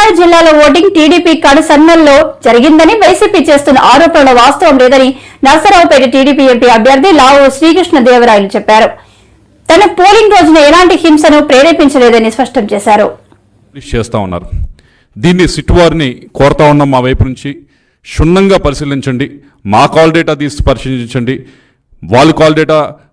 ఎన్టీఆర్ జిల్లాలో voting TDP కడుసన్నల్లో జరిగిందని YCP చేస్తున్న ఆరోపణల వాస్తవం లేదని నర్సరావుపేట టీడీపీ ఎంపీ అభ్యర్థి లావు శ్రీకృష్ణదేవరాయలు చెప్పారు. తన పోలింగ్ రోజున ఎలాంటి హింసను ప్రేరేపించలేదని స్పష్టం చేశారు. చేస్తా ఉన్నారు. దీన్ని సిట్ వారిని కోరుతా ఉన్నాం మా వైపు నుంచి. క్షుణ్ణంగా పరిశీలించండి. మా కాల్ డేటా తీసి పరిశీలించండి. వాళ్ళు కాల్ డేటా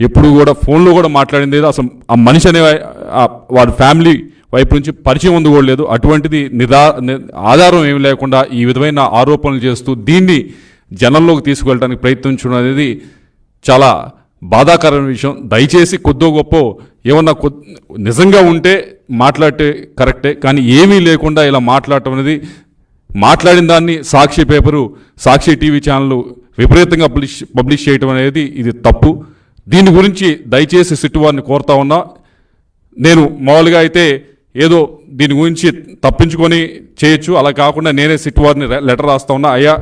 ఎప్పుడు కూడా ఫోన్లో కూడా మాట్లాడింది అసలు ఆ మనిషి అనే వాడి ఫ్యామిలీ వైపు నుంచి పరిచయం ఉంది కూడా లేదు. అటువంటిది నిదా ని- ఆధారం ఏమి లేకుండా ఈ విధమైన ఆరోపణలు చేస్తూ దీన్ని జనంలోకి తీసుకువెళ్ళడానికి ప్రయత్నించడం అనేది చాలా బాధాకరమైన విషయం. దయచేసి కొద్దో గొప్ప ఏమన్నా కొద్ నిజంగా ఉంటే మాట్లాడితే కరెక్టే కానీ ఏమీ లేకుండా ఇలా మాట్లాడటం అనేది మాట్లాడిన దాన్ని Sakshi paper Sakshi TV channel విపరీతంగా పబ్లిష్ పబ్లిష్ చేయడం అనేది ఇది తప్పు. దీని గురించి దయచేసి సిట్టు వారిని కోరుతా ఉన్నా నేను మామూలుగా అయితే ఏదో దీని గురించి తప్పించుకొని చేయొచ్చు అలా కాకుండా నేనే సిట్టువారిని లెటర్ రాస్తా ఉన్నా. అయ్యా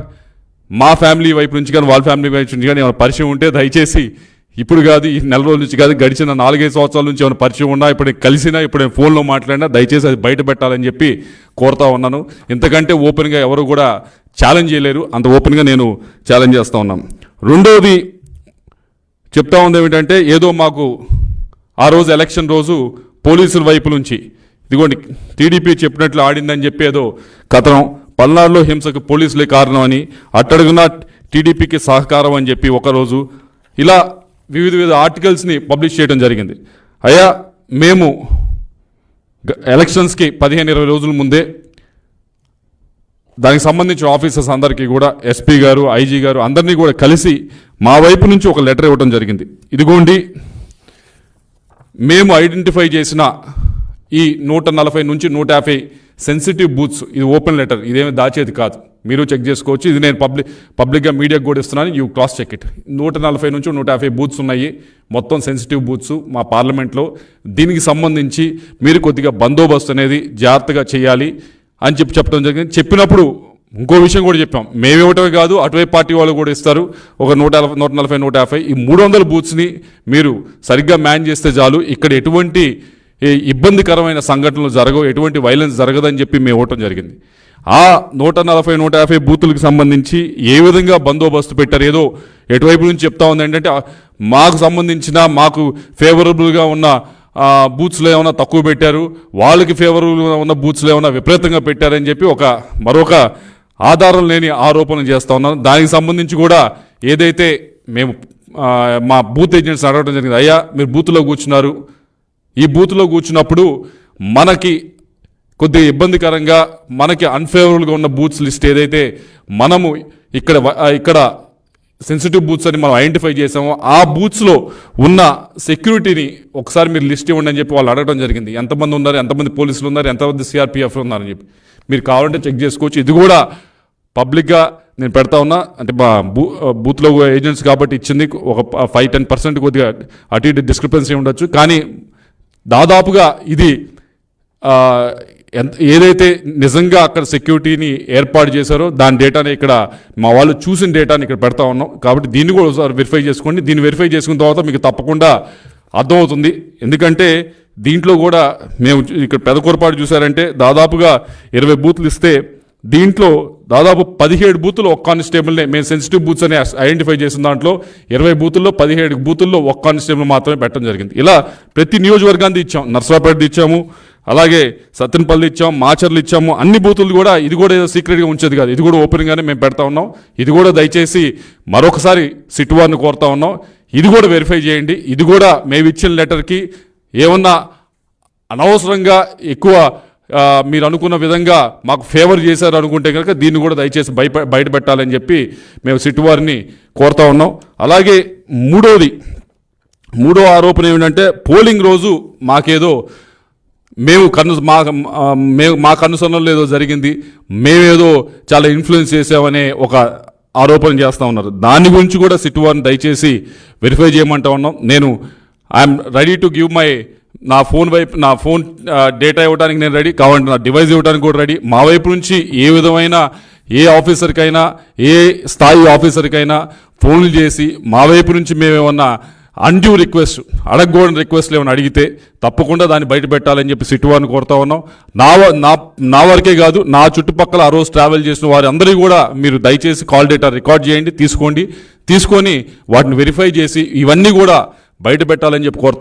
మా ఫ్యామిలీ వైపు నుంచి కానీ వాళ్ళ ఫ్యామిలీ వైపు నుంచి కానీ ఏమైనా పరిచయం ఉంటే దయచేసి ఇప్పుడు కాదు ఈ నెల రోజుల నుంచి కాదు గడిచిన నాలుగైదు సంవత్సరాల నుంచి ఏమైనా పరిచయం ఉన్నా ఇప్పుడు కలిసినా ఇప్పుడు నేను ఫోన్లో మాట్లాడినా దయచేసి అది బయట పెట్టాలని చెప్పి కోరుతా ఉన్నాను. ఇంతకంటే ఓపెన్గా ఎవరు కూడా ఛాలెంజ్ చేయలేరు. అంత ఓపెన్గా నేను ఛాలెంజ్ చేస్తూ ఉన్నాను రెండవది చెప్తా ఉంది ఏమిటంటే ఏదో మాకు ఆ రోజు ఎలక్షన్ రోజు పోలీసుల వైపు నుంచి ఇదిగోండి టీడీపీ చెప్పినట్లు ఆడిందని చెప్పి ఏదో కథనం పల్నాడులో హింసకు పోలీసులే కారణం అని అట్టడుగున టీడీపీకి సహకారం అని చెప్పి ఒకరోజు ఇలా వివిధ వివిధ ఆర్టికల్స్ని పబ్లిష్ చేయడం జరిగింది. అయ్యా మేము ఎలక్షన్స్కి పదిహేను ఇరవై రోజుల ముందే దానికి సంబంధించిన ఆఫీసర్స్ అందరికీ కూడా ఎస్పీ గారు ఐజీ గారు అందరినీ కూడా కలిసి మా వైపు నుంచి ఒక లెటర్ ఇవ్వడం జరిగింది. ఇదిగోండి మేము ఐడెంటిఫై చేసిన ఈ నూట నలభై నుంచి నూట యాభై సెన్సిటివ్ బూత్స్ ఇది ఓపెన్ లెటర్ ఇదేమి దాచేది కాదు. మీరు చెక్ చేసుకోవచ్చు. ఇది నేను పబ్లిక్ పబ్లిక్గా మీడియాకి కూడా ఇస్తున్నాను. యూ క్రాస్ చెక్ ఇట్ నూట నలభై నుంచి నూట యాభై బూత్స్ ఉన్నాయి. మొత్తం సెన్సిటివ్ బూత్స్ మా పార్లమెంట్లో దీనికి సంబంధించి మీరు కొద్దిగా బందోబస్తు అనేది జాగ్రత్తగా చేయాలి. అని చెప్పి చెప్పడం జరిగింది. చెప్పినప్పుడు ఇంకో విషయం కూడా చెప్పాం. మేము ఇవ్వటమే కాదు అటువైపు పార్టీ వాళ్ళు కూడా ఇస్తారు. ఒక నూట నూట నలభై నూట యాభై ఈ మూడు వందల బూత్స్ని మీరు సరిగ్గా మ్యాన్ చేస్తే చాలు. ఇక్కడ ఎటువంటి ఇబ్బందికరమైన సంఘటనలు జరగవు ఎటువంటి వైలెన్స్ జరగదని చెప్పి మేము ఇవ్వటం జరిగింది. ఆ నూట నలభై నూట యాభై బూతులకు సంబంధించి ఏ విధంగా బందోబస్తు పెట్టారు? ఏదో ఎటువైపు నుంచి చెప్తా ఉంది ఏంటంటే మాకు సంబంధించిన మాకు ఫేవరబుల్గా ఉన్న బూత్స్లో ఏమైనా తక్కువ పెట్టారు? వాళ్ళకి ఫేవరబుల్గా ఉన్న బూత్స్లో ఏమైనా విపరీతంగా పెట్టారని చెప్పి ఒక మరొక ఆధారం లేని ఆరోపణలు చేస్తా ఉన్నాను. దానికి సంబంధించి కూడా ఏదైతే మేము మా బూత్ ఏజెంట్స్ అడగడం జరిగింది అయ్యా మీరు బూత్లో కూర్చున్నారు. ఈ బూత్లో కూర్చున్నప్పుడు మనకి కొద్దిగా ఇబ్బందికరంగా మనకి అన్ఫేవరబుల్గా ఉన్న బూత్స్ లిస్ట్ ఏదైతే మనము ఇక్కడ ఇక్కడ సెన్సిటివ్ బూత్స్ అని మనం ఐడెంటిఫై చేసాము ఆ బూత్స్లో ఉన్న సెక్యూరిటీని ఒకసారి మీరు లిస్ట్ ఇవ్వండి అని చెప్పి వాళ్ళు అడగడం జరిగింది. ఎంతమంది ఉన్నారు ఎంతమంది పోలీసులు ఉన్నారు ఎంతమంది సిఆర్పిఎఫ్ ఉన్నారని చెప్పి. మీరు కావాలంటే చెక్ చేసుకోవచ్చు. ఇది కూడా పబ్లిక్గా నేను పెడతా ఉన్నా. అంటే మా బూ బూత్లో ఏజెంట్స్ కాబట్టి ఇచ్చింది. ఒక ఫైవ్ టెన్ పర్సెంట్ కొద్దిగా అటు ఇటు డిస్క్రిపెన్సీ ఉండొచ్చు. కానీ దాదాపుగా ఇది ఎంత ఏదైతే నిజంగా అక్కడ సెక్యూరిటీని ఏర్పాటు చేశారో దాని డేటాని ఇక్కడ మా వాళ్ళు చూసిన డేటాని ఇక్కడ పెడతా ఉన్నాం. కాబట్టి దీన్ని కూడా ఒకసారి వెరిఫై చేసుకోండి. దీన్ని వెరిఫై చేసుకున్న తర్వాత మీకు తప్పకుండా అర్థమవుతుంది. ఎందుకంటే దీంట్లో కూడా మేము ఇక్కడ ఇక్కడ పెదకూరపాటు చూసారంటే దాదాపుగా ఇరవై బూత్లు ఇస్తే దీంట్లో దాదాపు పదిహేడు బూతులు ఒక్క కానిస్టేబుల్నే మేము సెన్సిటివ్ బూత్స్ అని ఐడెంటిఫై చేసిన దాంట్లో ఇరవై బూతుల్లో పదిహేడు బూతుల్లో ఒక్క కానిస్టేబుల్ మాత్రమే పెట్టడం జరిగింది. ఇలా ప్రతి నియోజకవర్గాన్ని ఇచ్చాం నర్సరాపేట ఇచ్చాము అలాగే సత్తెనపల్లి ఇచ్చాం మాచర్లు ఇచ్చాము అన్ని బూతులు కూడా ఇది కూడా ఏదో సీక్రెట్గా ఉంచేది కాదు. ఇది కూడా ఓపెన్గానే మేము పెడతా ఉన్నాం. ఇది కూడా దయచేసి మరొకసారి సిట్ వారిని కోరుతా ఉన్నాం. ఇది కూడా వెరిఫై చేయండి. ఇది కూడా మేము ఇచ్చిన లెటర్కి ఏమన్నా అనవసరంగా ఎక్కువ మీరు అనుకున్న విధంగా మాకు ఫేవర్ చేశారు అనుకుంటే కనుక దీన్ని కూడా దయచేసి బయట బయట పెట్టాలని చెప్పి మేము సిట్టు వారిని కోరుతా ఉన్నాం. అలాగే మూడోది మూడో ఆరోపణ ఏమిటంటే పోలింగ్ రోజు మాకేదో మేము కన్ను మా మేము మా కన్నుసన్నలు ఏదో జరిగింది మేమేదో చాలా ఇన్ఫ్లుయెన్స్ చేసామనే ఒక ఆరోపణ చేస్తూ ఉన్నారు. దాని గురించి కూడా సిట్ వారిని దయచేసి వెరిఫై చేయమంటా ఉన్నాం. నేను I'm ready to give my నా ఫోన్ వైపు నా ఫోన్ డేటా ఇవ్వడానికి నేను రెడీ కావాలంటే నా డివైస్ ఇవ్వడానికి కూడా రెడీ. మా వైపు నుంచి ఏ విధమైన ఏ ఆఫీసర్కైనా ఏ స్థాయి ఆఫీసర్కైనా ఫోన్లు చేసి మా వైపు నుంచి మేమేమన్నా అన్డ్యూ రిక్వెస్ట్ అడగకూడని రిక్వెస్ట్లు ఏమైనా అడిగితే తప్పకుండా దాన్ని బయట పెట్టాలని చెప్పి సిట్టు కోరుతా ఉన్నాం. నా వ- నా నా వరకే కాదు నా చుట్టుపక్కల ఆ రోజు ట్రావెల్ చేసిన వారందరికీ కూడా మీరు దయచేసి కాల్ డేటా రికార్డ్ చేయండి తీసుకోండి. తీసుకొని వాటిని వెరిఫై చేసి ఇవన్నీ కూడా బయట పెట్టాలని చెప్పి కోరుతా